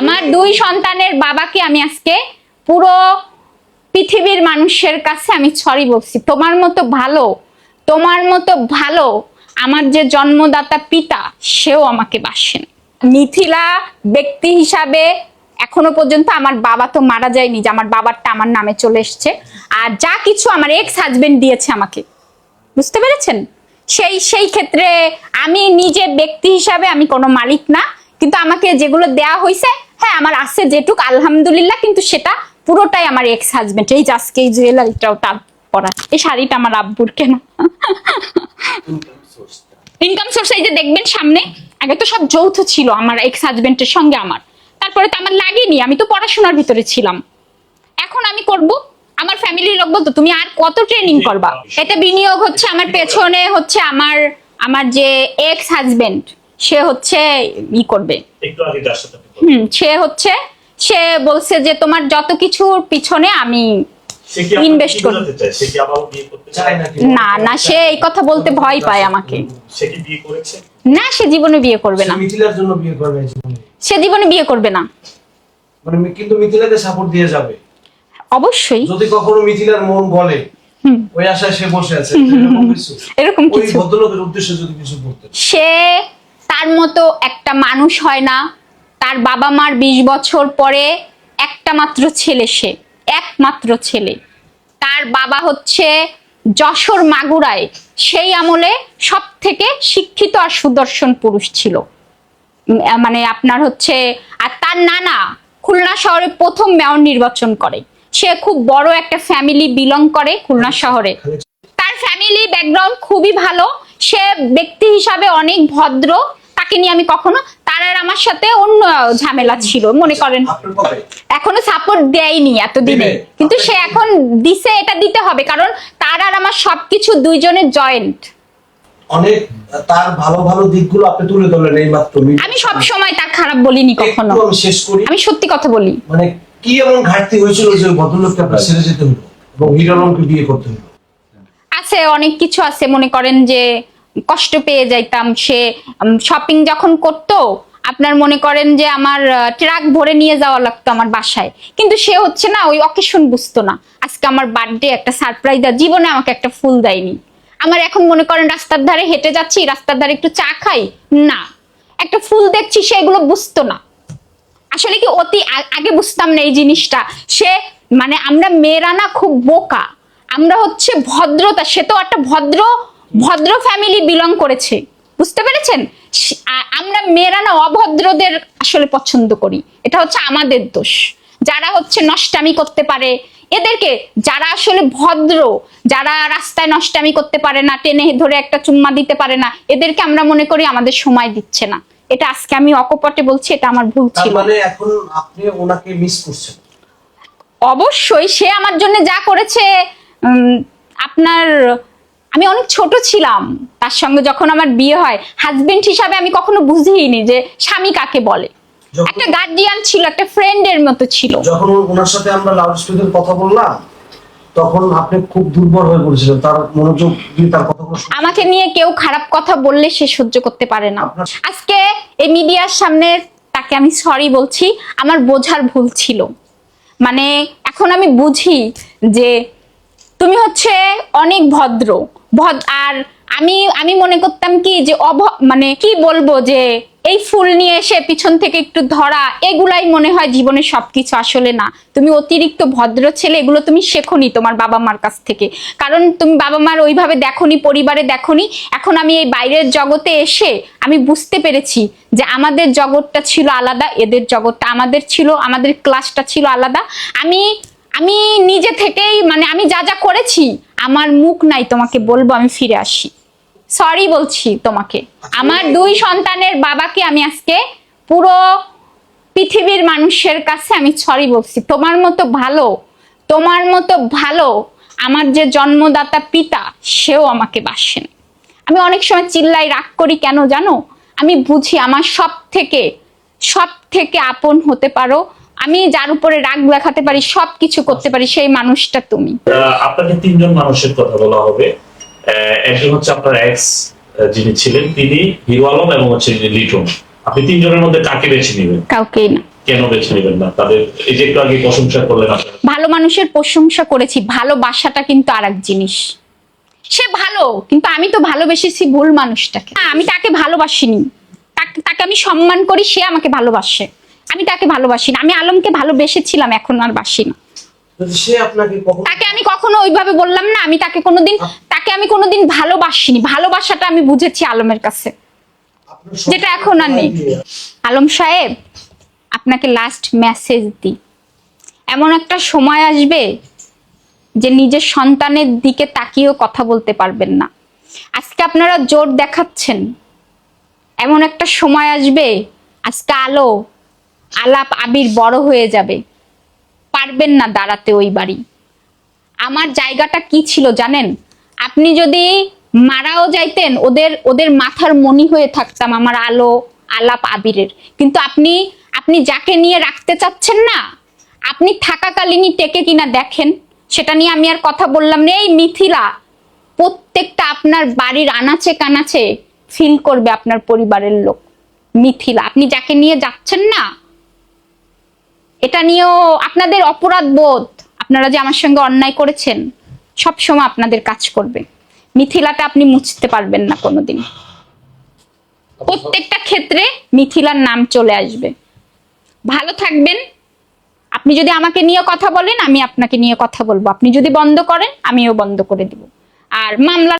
আমার দুই সন্তানের বাবাকে আমি আজকে পুরো পৃথিবীর মানুষের কাছে আমি সরি বলছি। তোমার মতো ভালো, তোমার মতো ভালো আমার যে জন্মদাতা পিতা, সেও আমাকে বাসেন। মিথিলা ব্যক্তি হিসাবে এখনও পর্যন্ত আমার বাবা তো মারা যায়নি, যে আমার বাবারটা আমার নামে চলে এসছে। আর যা কিছু আমার এক্স হাজবেন্ড দিয়েছে আমাকে। বুঝতে পেরেছেন? সেই সেই ক্ষেত্রে আমি নিজে ব্যক্তি হিসাবে আমি কোনো মালিক না, কিন্তু আমাকে যেগুলো দেয়া হয়েছে হ্যাঁ আমার আছে যেটুক আলহামদুলিল্লাহ কিন্তু সেটা পুরোটাই আমার এক্স হাজবেন্ড এই আজকে এই জুয়েলারিটাও তার পরা এই শাড়িটা আমার আব্বুর কেন? ইনকাম সোর্স এই যে দেখবেন সামনে আগে তো সব যৌথ ছিল আমার এক্স হাজবেন্ডের সঙ্গে আমার। তারপরে তো আমার লাগেনি আমি তো পড়াশোনার ভিতরে ছিলাম। এখন আমি করব আমার ফ্যামিলির লোক বলতো তুমি আর কত ট্রেনিং করবা? এতে বিনিয়োগ হচ্ছে আমার পেছনে হচ্ছে আমার আমার যে এক্স হাজবেন্ড সে হচ্ছে ই করবে। একটু আগে যার সাথে হুম সে হচ্ছে সে বলছে যে তোমার যত কিছুর পিছনে আমি সে কি আপনাকে Invest কি করবে। বোঝাতে চায়? সে কি আবারও বিয়ে করতে চায় নাকি? না না সে এই কথা বলতে ভয় পায় আমাকে। সে কি বিয়ে করেছে? না সে জীবনে বিয়ে করবে না। মিথিলার জন্য বিয়ে করবে জীবনে। সে জীবনে বিয়ে করবে না। মানে কিন্তু মিথিলাকে সাপোর্ট দিয়ে যাবে। অবশ্যই। যদি কখনো মিথিলার মন হুম। ওই আশায় সে বসে আছে এরকম কিছু? এরকম ওই কিছু। ভদ্রলোকের উদ্দেশ্যে যদি কিছু সে তার মতো মানুষ হয় না। তার বাবা মার বিশ বছর পরে একটা মাত্র ছেলে সে, একমাত্র ছেলে। তার বাবা হচ্ছে যশোর মাগুরায়। সেই আমলে সব থেকে শিক্ষিত আর সুদর্শন পুরুষ ছিল। মানে আপনার হচ্ছে, আর তার নানা খুলনা শহরে প্রথম মেয়র নির্বাচন করে। সে খুব বড় একটা ফ্যামিলি বিলং করে খুলনা শহরে। তার ফ্যামিলি ব্যাকগ্রাউন্ড খুবই ভালো। সে ব্যক্তি হিসাবে অনেক ভদ্র। তাকে নিয়ে আমি কখনো তার আর আমার সাথে অন্য ঝামেলা ছিল মনে করেন। এখনও সাপোর্ট দেয়নি এতদিনে। কিন্তু সে এখন দিছে এটা দিতে হবে কারণ তার আর আমার সবকিছু দুইজনের জয়েন্ট অনেক তার ভালো ভালো দিকগুলো আপনি তুলে ধরলেন এই মাত্র আমি সব সময় তার খারাপ বলিনি কখনো। আমি শেষ করি। আমি সত্যি কথা বলি। মানে কি এমন ঘাটতি হয়েছিল যে ভদ্রলোককে আপনার ছেড়ে যেতে হলো এবং হিরালমকে বিয়ে করতে হলো? আছে অনেক কিছু আছে মনে করেন যে কষ্ট পেয়ে যাইতাম। সে শপিং যখন করতো, আপনার মনে করেন যে আমার ট্রাক ভরে নিয়ে যাওয়া লাগতো আমার বাসায়। কিন্তু সে হচ্ছে না, ওই অকেশন বুঝতো না। আজকে আমার বার্থডে একটা সারপ্রাইজ দেয় জীবনে আমাকে একটা ফুল দেয়নি। আমার এখন মনে করেন রাস্তার ধারে হেঁটে যাচ্ছি, রাস্তার ধারে একটু চা খাই, না। একটা ফুল দেখছি সেগুলো বুঝতো না। আসলে কি অতি আগে বুঝতাম না এই জিনিসটা। সে মানে আমরা মেয়েরা না খুব বোকা। আমরা হচ্ছে ভদ্রতা, সে তো একটা ভদ্র ভদ্র ফ্যামিলি বিলং করেছে। বুঝতে পেরেছেন? আমরা মেয়েরা না অভদ্রদের আসলে পছন্দ করি। এটা হচ্ছে আমাদের দোষ। যারা হচ্ছে নষ্টামি করতে পারে এদেরকে যারা আসলে ভদ্র যারা রাস্তায় নষ্টামি করতে পারে না টেনে ধরে একটা চুম্মা দিতে পারে না এদেরকে আমরা মনে করি আমাদের সময় দিচ্ছে না। এটা আজকে আমি অকপটে বলছি এটা আমার ভুল ছিল। মানে এখন আপনি ওনাকে মিস করছেন। অবশ্যই সে আমার জন্য যা করেছে আপনার আমি অনেক ছোট ছিলাম। তার সঙ্গে যখন আমার বিয়ে হয় হাজবেন্ড হিসাবে আমি কখনো বুঝিনি যে স্বামী কাকে বলে। একটা গার্ডিয়ান ছিল একটা ফ্রেন্ডের মতো ছিল। যখন ওনার সাথে আমরা লাউড স্পিকার কথা বললাম তখন আপনি খুব দুর্বল হয়ে পড়েছিলেন। তার মনোযোগ দিয়ে তার কথাগুলো আমাকে নিয়ে কেউ খারাপ কথা বললে সে সহ্য করতে পারে না। আজকে এই মিডিয়ার সামনে তাকে আমি সরি বলছি আমার বোঝার ভুল ছিল। মানে এখন আমি বুঝি যে তুমি হচ্ছে অনেক ভদ্র। ভদ- আর আমি আমি মনে করতাম কি যে অভ মানে কি বলব যে এই ফুল নিয়ে এসে পিছন থেকে একটু ধরা, এগুলাই মনে হয় জীবনের সবকিছু আসলে না। তুমি অতিরিক্ত ভদ্র ছেলে, এগুলো তুমি শেখনি তোমার বাবা মার কাছ থেকে। কারণ তুমি বাবা মার ওইভাবে দেখনি, পরিবারে দেখনি। এখন আমি এই বাইরের জগতে এসে আমি বুঝতে পেরেছি যে আমাদের জগৎটা ছিল আলাদা, এদের জগৎটা আমাদের ছিল, আমাদের ক্লাসটা ছিল আলাদা। আমি আমি নিজে থেকেই মানে আমি যা যা করেছি আমার মুখ নাই, তোমাকে বলব আমি ফিরে আসি। সরি বলছি তোমাকে। আমার দুই সন্তানের বাবাকে আমি আজকে পুরো পৃথিবীর মানুষের কাছে আমি সরি বলছি। তোমার মতো ভালো, তোমার মতো ভালো আমার যে জন্মদাতা পিতা, সেও আমাকে বাসেন। আমি অনেক সময় চিল্লাই রাগ করি, কেন জানো? আমি বুঝি আমার সব থেকে সব থেকে আপন হতে পারো আমি যার উপরে রাগ দেখাতে পারি সবকিছু করতে পারি সেই মানুষটা তুমি। আপনাকে তিনজন মানুষের কথা বলা হবে। একজন হচ্ছে আপনার এক্স যিনি ছিলেন তিনি হিরো আলম এবং হচ্ছে লিটন। আপনি তিনজনের মধ্যে কাকে বেছে নেবেন? কাউকেই না। কেন বেছে নেবেন না? তাদের এই যে একটু আগে প্রশংসা করলেন ভালো মানুষের প্রশংসা করেছি ভালোবাসাটা কিন্তু আর এক জিনিস। সে ভালো কিন্তু আমি তো ভালোবেসেছি ভুল মানুষটাকে। আমি তাকে ভালোবাসিনি। তাকে- তাকে আমি সম্মান করি সে আমাকে ভালোবাসে। আমি তাকে ভালোবাসি না। আমি আলমকে ভালোবেসেছিলাম এখন আর বাসি না। তাকে আমি কখনো ওইভাবে বললাম না আমি তাকে কোনোদিন তাকে আমি কোনোদিন ভালোবাসিনি। ভালোবাসাটা আমি বুঝেছি আলমের কাছে। যেটা এখন আর নেই। আলম সাহেব আপনাকে লাস্ট মেসেজ দিই। এমন একটা সময় আসবে যে নিজের সন্তানের দিকে তাকিয়েও কথা বলতে পারবেন না। আজকে আপনারা জোর দেখাচ্ছেন। এমন একটা সময় আসবে আজকে আলো আলাপ আবির বড় হয়ে যাবে। পারবেন না দাঁড়াতে ওই বাড়ি। আমার জায়গাটা কি ছিল জানেন? আপনি যদি মারাও যাইতেন, ওদের ওদের মাথার মনি হয়ে থাকতাম আমার আলো, আলাপ আবিরের। কিন্তু আপনি আপনি যাকে নিয়ে রাখতে চাচ্ছেন না, আপনি থাকাকালীনই টেকে কিনা দেখেন। সেটা নিয়ে আমি আর কথা বললাম না। এই মিথিলা, প্রত্যেকটা আপনার বাড়ির আনাচে কানাচে ফিল করবে আপনার পরিবারের লোক। মিথিলা, আপনি যাকে নিয়ে যাচ্ছেন না এটা নিয়েও আপনাদের অপরাধ বোধ। আপনারা যে আমার সঙ্গে অন্যায় করেছেন সব সময় আপনাদের কাজ করবে। মিথিলাটা আপনি মুছতে পারবেন না কোনোদিন। প্রত্যেকটা ক্ষেত্রে মিথিলার নাম চলে আসবে। ভালো থাকবেন। আপনি যদি আমাকে নিয়ে কথা বলেন, আমি আপনাকে নিয়ে কথা বলব। আপনি যদি বন্ধ করেন, আমিও বন্ধ করে দিব। আর মামলা